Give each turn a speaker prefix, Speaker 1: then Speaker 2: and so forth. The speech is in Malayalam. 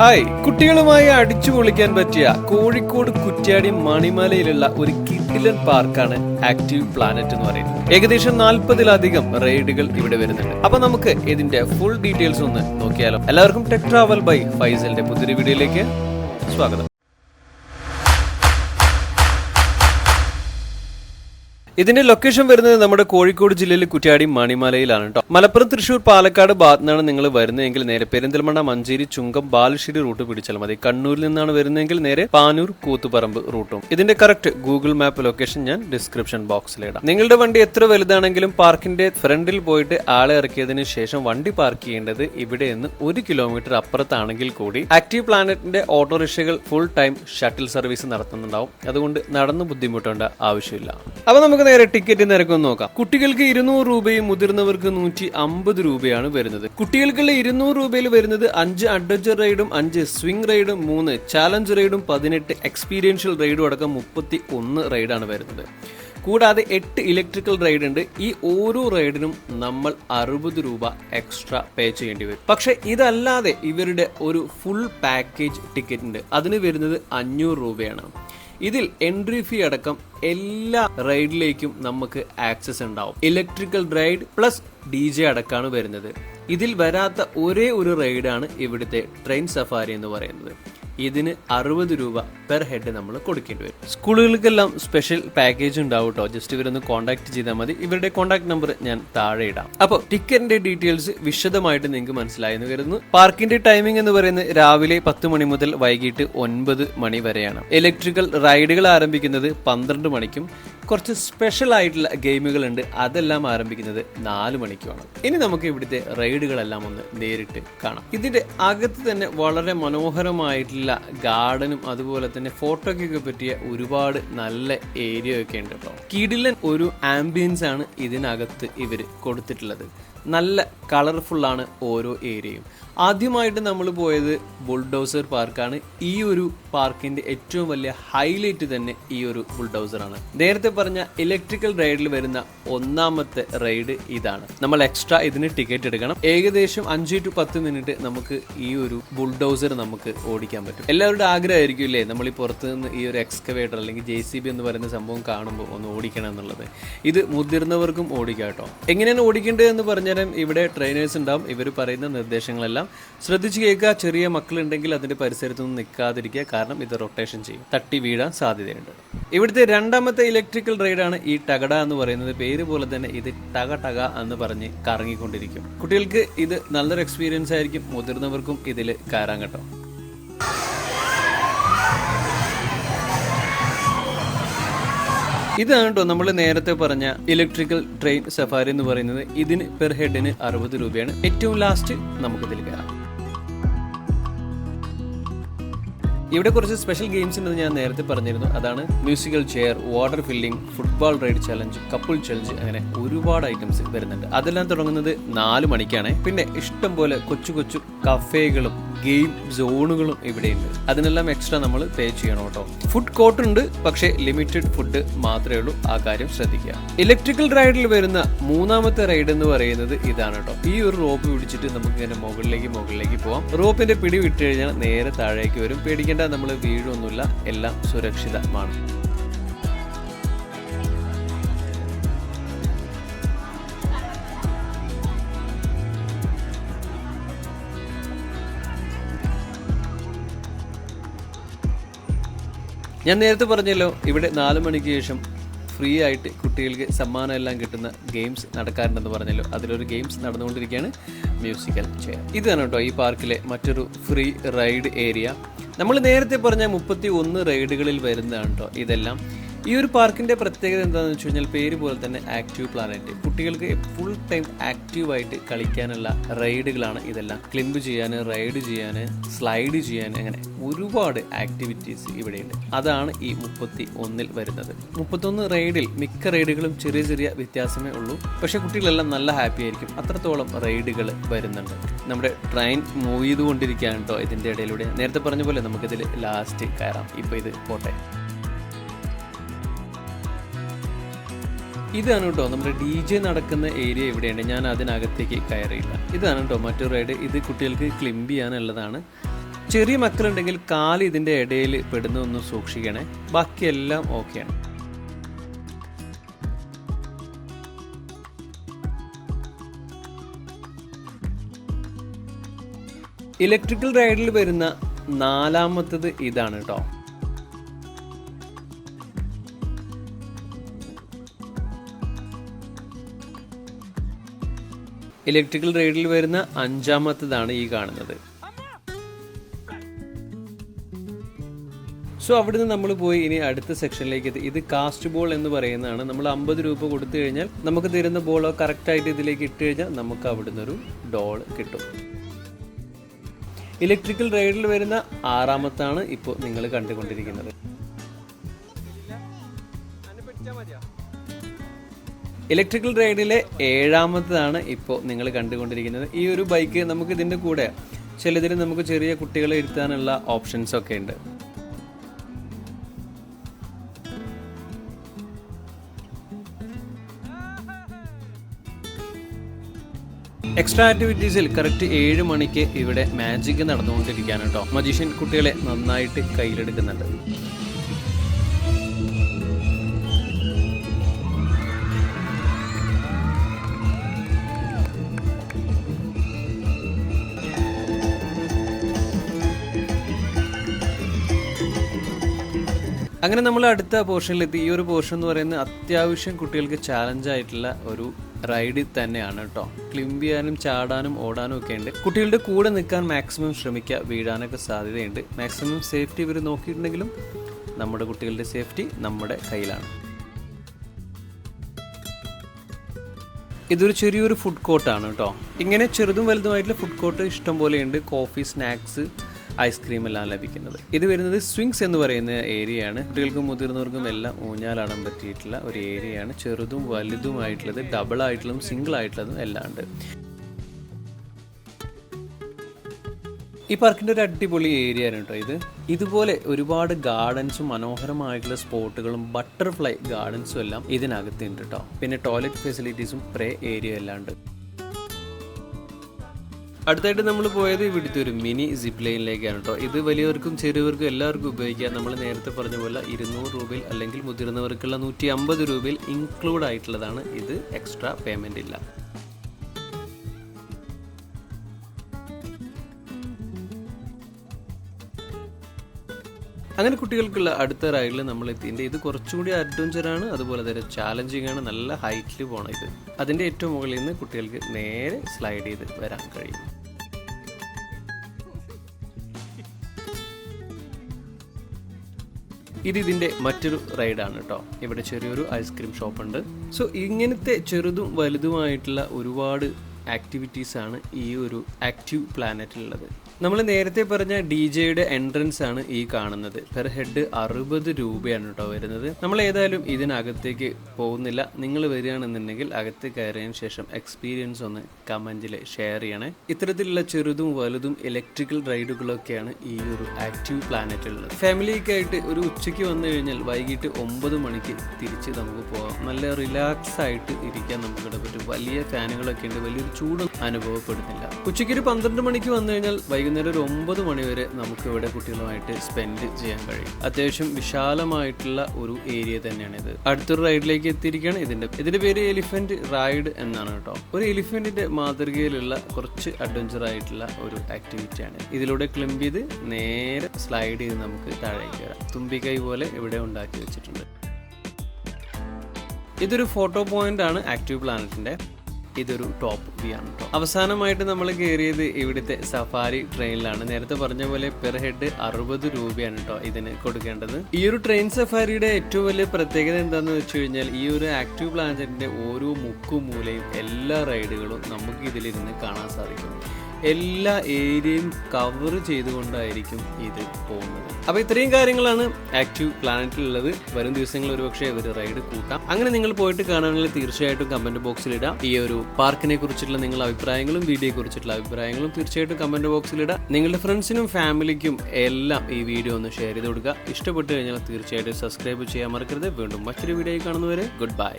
Speaker 1: ഹായ് കുട്ടികളുമായി അടിച്ചു പൊളിക്കാൻ പറ്റിയ കോഴിക്കോട് കുറ്റ്യാടി മണിമലയിലുള്ള ഒരു കിഡിലൻ പാർക്കാണ് ആക്റ്റീവ് പ്ലാനറ്റ് എന്ന് പറയുന്നത്. ഏകദേശം നാൽപ്പതിലധികം റൈഡുകൾ ഇവിടെ വരുന്നുണ്ട്. അപ്പൊ നമുക്ക് ഇതിന്റെ ഫുൾ ഡീറ്റെയിൽസ് ഒന്ന് നോക്കിയാലോ. എല്ലാവർക്കും ടെക് ട്രാവൽ ബൈ ഫൈസലിന്റെ പുതിയൊരു വീഡിയോയിലേക്ക് സ്വാഗതം. ഇതിന്റെ ലൊക്കേഷൻ വരുന്നത് നമ്മുടെ കോഴിക്കോട് ജില്ലയിലെ കുറ്റ്യാടി മണിമലയിലാണ് കേട്ടോ മലപ്പുറം തൃശൂർ പാലക്കാട് ഭാഗത്തുനിന്നാണ് നിങ്ങൾ വരുന്നതെങ്കിൽ നേരെ പെരിന്തൽമണ്ണ മഞ്ചേരി ചുങ്കം ബാലുശ്ശേരി റൂട്ട് പിടിച്ചാൽ മതി. കണ്ണൂരിൽ നിന്നാണ് വരുന്നതെങ്കിൽ നേരെ പാനൂർ കൂത്തുപറമ്പ് റൂട്ടും. ഇതിന്റെ കറക്റ്റ് ഗൂഗിൾ മാപ്പ് ലൊക്കേഷൻ ഞാൻ ഡിസ്ക്രിപ്ഷൻ ബോക്സിലിടാം നിങ്ങളുടെ വണ്ടി എത്ര വലുതാണെങ്കിലും പാർക്കിന്റെ ഫ്രണ്ടിൽ പോയിട്ട് ആളെ ഇറക്കിയതിനു ശേഷം വണ്ടി പാർക്ക് ചെയ്യേണ്ടത് ഇവിടെ നിന്ന് ഒരു കിലോമീറ്റർ അപ്പുറത്താണെങ്കിൽ കൂടി ആക്റ്റീവ് പ്ലാനറ്റിന്റെ ഓട്ടോറിക്ഷകൾ ഫുൾ ടൈം ഷട്ടിൽ സർവീസ് നടത്തുന്നുണ്ടാവും. അതുകൊണ്ട് നടന്നു ബുദ്ധിമുട്ടേണ്ട ആവശ്യമില്ല. അപ്പൊ നമുക്ക് നേരെ ടിക്കറ്റ് നിരക്കൊന്ന് നോക്കാം. കുട്ടികൾക്ക് ഇരുന്നൂറ് രൂപയും മുതിർന്നവർക്ക് നൂറ്റി അമ്പത് രൂപയാണ് വരുന്നത്. കുട്ടികൾക്കുള്ള ഇരുന്നൂറ് രൂപയിൽ വരുന്നത് അഞ്ച് അഡ്വഞ്ചർ റൈഡും അഞ്ച് സ്വിംഗ് റൈഡും മൂന്ന് ചാലഞ്ച് റൈഡും പതിനെട്ട് എക്സ്പീരിയൻഷ്യൽ റൈഡും അടക്കം മുപ്പത്തി ഒന്ന് റൈഡാണ് വരുന്നത്. കൂടാതെ എട്ട് ഇലക്ട്രിക്കൽ റൈഡ് ഉണ്ട്. ഈ ഓരോ റൈഡിനും നമ്മൾ അറുപത് രൂപ എക്സ്ട്രാ പേ ചെയ്യേണ്ടി വരും. പക്ഷെ ഇതല്ലാതെ ഇവരുടെ ഒരു ഫുൾ പാക്കേജ് ടിക്കറ്റ് ഉണ്ട്. അതിന് വരുന്നത് അഞ്ഞൂറ് രൂപയാണ്. ഇതിൽ എൻട്രി ഫീ അടക്കം എല്ലാ റൈഡിലേക്കും നമുക്ക് ആക്സസ് ഉണ്ടാവും. Electrical ride plus D J അടക്കമാണ് വരുന്നത്. ഇതിൽ വരാത്ത ഒരേ ഒരു റൈഡാണ് ഇവിടുത്തെ ട്രെയിൻ സഫാരി എന്ന് പറയുന്നത്. ഇതിന് അറുപത് രൂപ പെർ ഹെഡ് നമ്മൾ കൊടുക്കേണ്ടി വരും. സ്കൂളുകൾക്കെല്ലാം സ്പെഷ്യൽ പാക്കേജ് ഉണ്ടാവും കേട്ടോ ജസ്റ്റ് ഇവരൊന്ന് കോൺടാക്ട് ചെയ്താൽ മതി. ഇവരുടെ കോൺടാക്ട് നമ്പർ ഞാൻ താഴെ ഇടാം. അപ്പോൾ ടിക്കറ്റിന്റെ ഡീറ്റെയിൽസ് വിശദമായിട്ട് നിങ്ങൾക്ക് മനസ്സിലായി എന്ന് കരുതുന്നു. പാർക്കിന്റെ ടൈമിംഗ് എന്ന് പറയുന്നത് രാവിലെ പത്ത് മണി മുതൽ വൈകിട്ട് ഒൻപത് മണി വരെയാണ്. ഇലക്ട്രിക്കൽ റൈഡുകൾ ആരംഭിക്കുന്നത് പന്ത്രണ്ട് മണിക്കും കുറച്ച് സ്പെഷ്യൽ ആയിട്ടുള്ള ഗെയിമുകളുണ്ട്. അതെല്ലാം ആരംഭിക്കുന്നത് നാല് മണിക്കുമാണ് ഇനി നമുക്ക് ഇവിടുത്തെ റൈഡുകളെല്ലാം ഒന്ന് നേരിട്ട് കാണാം. ഇതിന്റെ അകത്ത് തന്നെ വളരെ മനോഹരമായിട്ടുള്ള ഗാർഡനും അതുപോലെ തന്നെ ഫോട്ടോയ്ക്കൊക്കെ പറ്റിയ ഒരുപാട് നല്ല ഏരിയ ഒക്കെ ഉണ്ട് കേട്ടോ. കിടിലൻ ഒരു ആംബിയൻസ് ആണ് ഇതിനകത്ത് ഇവർ കൊടുത്തിട്ടുള്ളത്. നല്ല കളർഫുൾ ആണ് ഓരോ ഏരിയയും ആദ്യമായിട്ട് നമ്മൾ പോയത് ബുൾഡോസർ പാർക്കാണ് ഈ ഒരു പാർക്കിന്റെ ഏറ്റവും വലിയ ഹൈലൈറ്റ് തന്നെ ഈ ഒരു ബുൾഡോസറാണ് നേരത്തെ പറഞ്ഞ ഇലക്ട്രിക്കൽ റൈഡിൽ വരുന്ന ഒന്നാമത്തെ റൈഡ് ഇതാണ്. നമ്മൾ എക്സ്ട്രാ ഇതിന് ടിക്കറ്റ് എടുക്കണം. ഏകദേശം അഞ്ച് ടു പത്ത് മിനിറ്റ് നമുക്ക് ഈ ഒരു ബുൾഡോസർ നമുക്ക് ഓടിക്കാൻ പറ്റും. എല്ലാവരുടെ ആഗ്രഹമായിരിക്കും ഇല്ലേ? നമ്മൾ ഈ പുറത്ത് നിന്ന് ഈ ഒരു എക്സ്കവേറ്റർ അല്ലെങ്കിൽ ജെ സി ബി എന്ന് പറയുന്ന സംഭവം കാണുമ്പോൾ ഒന്ന് ഓടിക്കണം എന്നുള്ളത്. ഇത് മുതിർന്നവർക്കും ഓടിക്കാം കേട്ടോ. എങ്ങനെയാണ് ഓടിക്കേണ്ടത് എന്ന് പറഞ്ഞാൽ ഇവിടെ ട്രെയിനേഴ്സ് ഉണ്ടാവും. ഇവർ പറയുന്ന നിർദ്ദേശങ്ങളെല്ലാം. ശ്രദ്ധിച്ചു കേൾക്കുക. ചെറിയ മക്കളുണ്ടെങ്കിൽ അതിന്റെ നിന്ന് നിൽക്കാതിരിക്കുക. കാരണം ഇത് റൊട്ടേഷൻ ചെയ്യും. തട്ടി വീഴാൻ സാധ്യതയുണ്ട്. ഇവിടുത്തെ രണ്ടാമത്തെ ഇലക്ട്രിക്കൽ റൈഡാണ് ഈ ടകട എന്ന് പറയുന്നത്. പേര് പോലെ തന്നെ ഇത് ടക ടക എന്ന് പറഞ്ഞ് കറങ്ങിക്കൊണ്ടിരിക്കും. കുട്ടികൾക്ക് ഇത് നല്ലൊരു എക്സ്പീരിയൻസ് ആയിരിക്കും. മുതിർന്നവർക്കും ഇതിൽ കയറാൻ കേട്ടോ. ഇതാണ് കേട്ടോ നമ്മൾ നേരത്തെ പറഞ്ഞ ഇലക്ട്രിക്കൽ ട്രെയിൻ സഫാരി എന്ന് പറയുന്നത് ഇതിന് പെർ ഹെഡിന് അറുപത് രൂപയാണ്. ഏറ്റവും ലാസ്റ്റ് നമുക്ക് ഇതിൽ കയറാം ഇവിടെ കുറച്ച് സ്പെഷ്യൽ ഗെയിംസ് ഉണ്ടെന്ന് ഞാൻ നേരത്തെ പറഞ്ഞിരുന്നു. അതാണ് musical chair water filling football ride challenge couple challenge അങ്ങനെ ഒരുപാട് ഐറ്റംസ് വരുന്നുണ്ട്. അതെല്ലാം തുടങ്ങുന്നത് നാല് മണിക്കാണ്. പിന്നെ ഇഷ്ടം പോലെ കൊച്ചു കൊച്ചു കഫേകളും ഗെയിം സോണുകളും ഇവിടെയുണ്ട്. അതിനെല്ലാം എക്സ്ട്രാ നമ്മൾ പേ ചെയ്യണം കേട്ടോ. ഫുഡ് കോർട്ട് ഉണ്ട് പക്ഷേ ലിമിറ്റഡ് ഫുഡ് മാത്രമേ ഉള്ളൂ. ആ കാര്യം ശ്രദ്ധിക്കുക. ഇലക്ട്രിക്കൽ റൈഡിൽ വരുന്ന മൂന്നാമത്തെ റൈഡ് എന്ന് പറയുന്നത് ഇതാണ് കേട്ടോ. ഈ ഒരു റോപ്പ് പിടിച്ചിട്ട് നമുക്ക് ഇങ്ങനെ മുകളിലേക്ക് മുകളിലേക്ക് പോവാം. റോപ്പിന്റെ പിടി വിട്ട് കഴിഞ്ഞാൽ നേരെ താഴേക്ക് വരും. പേടിക്കേണ്ട നമ്മൾ വീഴൊന്നുമില്ല. എല്ലാം സുരക്ഷിതമാണ്. ഞാൻ നേരത്തെ പറഞ്ഞല്ലോ ഇവിടെ നാല് മണിക്ക് ശേഷം ഫ്രീ ആയിട്ട് കുട്ടികൾക്ക് സമ്മാനം എല്ലാം കിട്ടുന്ന ഗെയിംസ് നടക്കാറുണ്ടെന്ന് പറഞ്ഞല്ലോ. അതിലൊരു ഗെയിംസ് നടന്നുകൊണ്ടിരിക്കുകയാണ് മ്യൂസിക്കൽ ചെയർ. ഇതാണ് കേട്ടോ ഈ പാർക്കിലെ മറ്റൊരു ഫ്രീ റൈഡ് ഏരിയ. നമ്മൾ നേരത്തെ പറഞ്ഞ മുപ്പത്തി ഒന്ന് റൈഡുകളിൽ വരുന്നതാണ് കേട്ടോ ഇതെല്ലാം. ഈ ഒരു പാർക്കിന്റെ പ്രത്യേകത എന്താണെന്ന് വെച്ച് കഴിഞ്ഞാൽ പേര് പോലെ തന്നെ ആക്റ്റീവ് പ്ലാനറ്റ് കുട്ടികൾക്ക് ഫുൾ ടൈം ആക്റ്റീവായിട്ട് കളിക്കാനുള്ള റൈഡുകളാണ് ഇതെല്ലാം. ക്ലിമ്പ് ചെയ്യാൻ റൈഡ് ചെയ്യാൻ സ്ലൈഡ് ചെയ്യാൻ അങ്ങനെ ഒരുപാട് ആക്ടിവിറ്റീസ് ഇവിടെയുണ്ട്. അതാണ് ഈ മുപ്പത്തി ഒന്നിൽ വരുന്നത്. മുപ്പത്തൊന്ന് റൈഡിൽ മിക്ക റൈഡുകളും ചെറിയ ചെറിയ വ്യത്യാസമേ ഉള്ളൂ. പക്ഷേ കുട്ടികളെല്ലാം നല്ല ഹാപ്പി ആയിരിക്കും. അത്രത്തോളം റൈഡുകൾ വരുന്നുണ്ട്. നമ്മുടെ ട്രെയിൻ മൂവ് ചെയ്തുകൊണ്ടിരിക്കുകയാണ് കേട്ടോ ഇതിന്റെ ഇടയിലൂടെ. നേരത്തെ പറഞ്ഞ പോലെ നമുക്കിതിൽ ലാസ്റ്റ് കയറാം. ഇപ്പോൾ ഇത് പോട്ടെ. ഇതാണ് കേട്ടോ നമ്മുടെ ഡി ജെ നടക്കുന്ന ഏരിയ എവിടെയാണ് ഞാൻ അതിനകത്തേക്ക് കയറിയില്ല. ഇതാണ് കേട്ടോ മറ്റൊരു റൈഡ് ഇത് കുട്ടികൾക്ക് ക്ലിംബ് ചെയ്യാനുള്ളതാണ്. ചെറിയ മക്കളുണ്ടെങ്കിൽ കാൽ ഇതിന്റെ ഇടയിൽ പെടുന്ന ഒന്ന് സൂക്ഷിക്കണേ. ബാക്കിയെല്ലാം ഓക്കെയാണ് ഇലക്ട്രിക്കൽ റൈഡിൽ വരുന്ന നാലാമത്തത് ഇതാണ് കേട്ടോ. ഇലക്ട്രിക്കൽ റൈഡിൽ വരുന്ന അഞ്ചാമത്തതാണ് ഈ കാണുന്നത്. സോ അവിടുന്ന് നമ്മൾ പോയി ഇനി അടുത്ത സെക്ഷനിലേക്ക് എത്തി. ഇത് കാസ്റ്റ് ബോൾ എന്ന് പറയുന്നതാണ്. നമ്മൾ അമ്പത് രൂപ കൊടുത്തു കഴിഞ്ഞാൽ നമുക്ക് തരുന്ന ബോളോ കറക്റ്റായിട്ട് ഇതിലേക്ക് ഇട്ട് കഴിഞ്ഞാൽ നമുക്ക് അവിടുന്ന് ഒരു ഡോൾ കിട്ടും. ഇലക്ട്രിക്കൽ റൈഡിൽ വരുന്ന ആറാമത്താണ് ഇപ്പോൾ നിങ്ങൾ കണ്ടുകൊണ്ടിരിക്കുന്നത്. ഇലക്ട്രിക്കൽ റൈഡിലെ ഏഴാമത്തതാണ് ഇപ്പോൾ നിങ്ങൾ കണ്ടുകൊണ്ടിരിക്കുന്നത്. ഈ ഒരു ബൈക്ക് നമുക്ക് ഇതിന്റെ കൂടെ ചിലതിൽ നമുക്ക് ചെറിയ കുട്ടികളെ ഇരുത്താനുള്ള ഓപ്ഷൻസ് ഒക്കെ ഉണ്ട്. എക്സ്ട്രാ ആക്ടിവിറ്റീസിൽ കറക്റ്റ് ഏഴ് മണിക്ക് ഇവിടെ മാജിക് നടന്നുകൊണ്ടിരിക്കുകയാണ് മജീഷ്യൻ കുട്ടികളെ നന്നായിട്ട് കയ്യിലെടുക്കുന്നുണ്ട്. അങ്ങനെ നമ്മൾ അടുത്ത പോർഷനിലെത്തി ഈ ഒരു പോർഷൻ എന്ന് പറയുന്നത് അത്യാവശ്യം കുട്ടികൾക്ക് ചാലഞ്ച് ആയിട്ടുള്ള ഒരു റൈഡ് തന്നെയാണ് കേട്ടോ ക്ലിംബ് ചെയ്യാനും ചാടാനും ഓടാനും ഒക്കെ ഉണ്ട്. കുട്ടികളുടെ കൂടെ നിൽക്കാൻ മാക്സിമം ശ്രമിക്കുക വീഴാനൊക്കെ സാധ്യതയുണ്ട്. മാക്സിമം സേഫ്റ്റി ഇവർ നോക്കിയിട്ടുണ്ടെങ്കിലും നമ്മുടെ കുട്ടികളുടെ സേഫ്റ്റി നമ്മുടെ കയ്യിലാണ്. ഇതൊരു ചെറിയൊരു ഫുഡ് കോർട്ടാണ് കേട്ടോ ഇങ്ങനെ ചെറുതും വലുതുമായിട്ടുള്ള ഫുഡ് കോർട്ട് ഇഷ്ടം പോലെയുണ്ട് കോഫി സ്നാക്സ് ഐസ്ക്രീം എല്ലാം ലഭിക്കുന്നത്. ഇത് വരുന്നത് സ്വിങ്സ് എന്ന് പറയുന്ന ഏരിയയാണ് കുട്ടികൾക്കും മുതിർന്നവർക്കും എല്ലാം ഊഞ്ഞാലാടാൻ പറ്റിയിട്ടുള്ള ഒരു ഏരിയയാണ് ചെറുതും വലുതുമായിട്ടുള്ളത് ഡബിൾ ആയിട്ടുള്ളതും സിംഗിൾ ആയിട്ടുള്ളതും എല്ലാം ഉണ്ട്. ഈ പാർക്കിന്റെ ഒരു അടിപൊളി ഏരിയ ആണ് കേട്ടോ ഇത്. ഇതുപോലെ ഒരുപാട് ഗാർഡൻസും മനോഹരമായിട്ടുള്ള സ്പോട്ടുകളും ബട്ടർഫ്ലൈ ഗാർഡൻസും എല്ലാം ഇതിനകത്തുണ്ട് കേട്ടോ. പിന്നെ ടോയ്ലറ്റ് ഫെസിലിറ്റീസും പ്രേ ഏരിയ എല്ലാം ഉണ്ട്. അടുത്തായിട്ട് നമ്മൾ പോയത് ഇവിടുത്തെ ഒരു മിനി സിപ്പ് ലൈനിലേക്കാണ് കേട്ടോ ഇത് വലിയവർക്കും ചെറിയവർക്കും എല്ലാവർക്കും ഉപയോഗിക്കാം. നമ്മൾ നേരത്തെ പറഞ്ഞ പോലെ ഇരുന്നൂറ് രൂപയിൽ അല്ലെങ്കിൽ മുതിർന്നവർക്കുള്ള നൂറ്റി അമ്പത് രൂപയിൽ ഇൻക്ലൂഡ് ആയിട്ടുള്ളതാണ് ഇത്. എക്സ്ട്രാ പേയ്മെന്റ് ഇല്ല. അങ്ങനെ കുട്ടികൾക്കുള്ള അടുത്ത റൈഡിൽ നമ്മൾ എത്തിയിട്ടുണ്ട്. ഇത് കുറച്ചുകൂടി അഡ്വഞ്ചറാണ് അതുപോലെ തന്നെ ചാലഞ്ചിങ് ആണ്. നല്ല ഹൈറ്റിൽ പോകണം ഇത്. അതിന്റെ ഏറ്റവും മുകളിൽ നിന്ന് കുട്ടികൾക്ക് നേരെ സ്ലൈഡ് ചെയ്ത് വരാൻ കഴിയും. ഇത് ഇതിന്റെ മറ്റൊരു റൈഡാണ് കേട്ടോ. ഇവിടെ ചെറിയൊരു ഐസ്ക്രീം ഷോപ്പ് ഉണ്ട് സോ ഇങ്ങനത്തെ ചെറുതും വലുതുമായിട്ടുള്ള ഒരുപാട് ആക്ടിവിറ്റീസ് ആണ് ഈ ഒരു ആക്റ്റീവ് പ്ലാനറ്റിലുള്ളത്. നമ്മൾ നേരത്തെ പറഞ്ഞ ഡി ജെയുടെ എൻട്രൻസ് ആണ് ഈ കാണുന്നത്. പെർ ഹെഡ് അറുപത് രൂപയാണ് കേട്ടോ വരുന്നത്. നമ്മൾ ഏതായാലും ഇതിനകത്തേക്ക് പോകുന്നില്ല. നിങ്ങൾ വരികയാണെന്നുണ്ടെങ്കിൽ അകത്ത് കയറിയതിന് ശേഷം എക്സ്പീരിയൻസ് ഒന്ന് കമന്റിൽ ഷെയർ ചെയ്യണേ. ഇത്തരത്തിലുള്ള ചെറുതും വലുതും ഇലക്ട്രിക്കൽ റൈഡുകളൊക്കെയാണ് ഈ ഒരു ആക്റ്റീവ് പ്ലാനറ്റിലുള്ളത് ഫാമിലിയൊക്കെ ആയിട്ട് ഒരു ഉച്ചയ്ക്ക് വന്നു കഴിഞ്ഞാൽ വൈകിട്ട് ഒമ്പത് മണിക്ക് തിരിച്ച് നമുക്ക് പോകാം നല്ല റിലാക്സ് ആയിട്ട് ഇരിക്കാൻ നമുക്കിവിടെ പറ്റും. വലിയ ഫാനുകളൊക്കെ ഉണ്ട്. വലിയൊരു ചൂടും അനുഭവപ്പെടുന്നില്ല. ഉച്ചയ്ക്ക് ഒരു പന്ത്രണ്ട് മണിക്ക് വന്നു കഴിഞ്ഞാൽ വൈകുന്നേരം ഒരു ഒമ്പത് മണിവരെ നമുക്ക് ഇവിടെ കുട്ടികളുമായിട്ട് സ്പെൻഡ് ചെയ്യാൻ കഴിയും. അത്യാവശ്യം വിശാലമായിട്ടുള്ള ഒരു ഏരിയ തന്നെയാണ് ഇത്. അടുത്തൊരു റൈഡിലേക്ക് എത്തിയിരിക്കുകയാണ്. ഇതിന്റെ ഇതിന്റെ പേര് എലിഫന്റ് റൈഡ് എന്നാണ് കേട്ടോ. ഒരു എലിഫന്റിന്റെ മാതൃകയിലുള്ള കുറച്ച് അഡ്വഞ്ചർ ആയിട്ടുള്ള ഒരു ആക്ടിവിറ്റി ആണ്. ഇതിലൂടെ ക്ലിംബ് ചെയ്ത് നേരെ സ്ലൈഡ് ചെയ്ത് നമുക്ക് താഴേക്ക് വരാം. തുമ്പിക്കൈ പോലെ ഇവിടെ ഉണ്ടാക്കി വെച്ചിട്ടുണ്ട്. ഇതൊരു ഫോട്ടോ പോയിന്റ് ആണ് ആക്റ്റീവ് പ്ലാനറ്റിന്റെ ഇതൊരു ടോപ്പ് വ്യൂ ആണ് കേട്ടോ അവസാനമായിട്ട് നമ്മൾ കയറിയത് ഇവിടുത്തെ സഫാരി ട്രെയിനിലാണ് നേരത്തെ പറഞ്ഞ പോലെ പെർ ഹെഡ് അറുപത് രൂപയാണ് കേട്ടോ ഇതിന് കൊടുക്കേണ്ടത്. ഈ ഒരു ട്രെയിൻ സഫാരിയുടെ ഏറ്റവും വലിയ പ്രത്യേകത എന്താണെന്ന് വെച്ച് കഴിഞ്ഞാൽ ഈ ഒരു ആക്റ്റീവ് പ്ലാനറ്റിന്റെ ഓരോ മുക്കും മൂലയും എല്ലാ റൈഡുകളും നമുക്ക് ഇതിലിരുന്ന് കാണാൻ സാധിക്കും എല്ലാ ഏരിയയും കവർ ചെയ്തുകൊണ്ടായിരിക്കും ഇത് പോകുന്നത്. അപ്പോൾ ഇത്രയും കാര്യങ്ങളാണ് ആക്റ്റീവ് പ്ലാനറ്റിലുള്ളത് വരും ദിവസങ്ങളിൽ ഒരുപക്ഷെ ഒരു റൈഡ് കൂട്ടാം. അങ്ങനെ നിങ്ങൾ പോയിട്ട് കാണുകയാണെങ്കിൽ തീർച്ചയായിട്ടും കമന്റ് ബോക്സിൽ ഇടാം. ഈ ഒരു പാർക്കിനെ കുറിച്ചുള്ള നിങ്ങളുടെ അഭിപ്രായങ്ങളും വീഡിയോയെ കുറിച്ചിട്ടുള്ള അഭിപ്രായങ്ങളും തീർച്ചയായിട്ടും കമന്റ് ബോക്സിൽ ഇടാം. നിങ്ങളുടെ ഫ്രണ്ട്സിനും ഫാമിലിക്കും എല്ലാം ഈ വീഡിയോ ഒന്ന് ഷെയർ ചെയ്ത് കൊടുക്കുക. ഇഷ്ടപ്പെട്ടു കഴിഞ്ഞാൽ തീർച്ചയായിട്ടും സബ്സ്ക്രൈബ് ചെയ്യാൻ മറക്കരുത്. വീണ്ടും മറ്റൊരു വീഡിയോ കാണുന്നവരെ ഗുഡ് ബൈ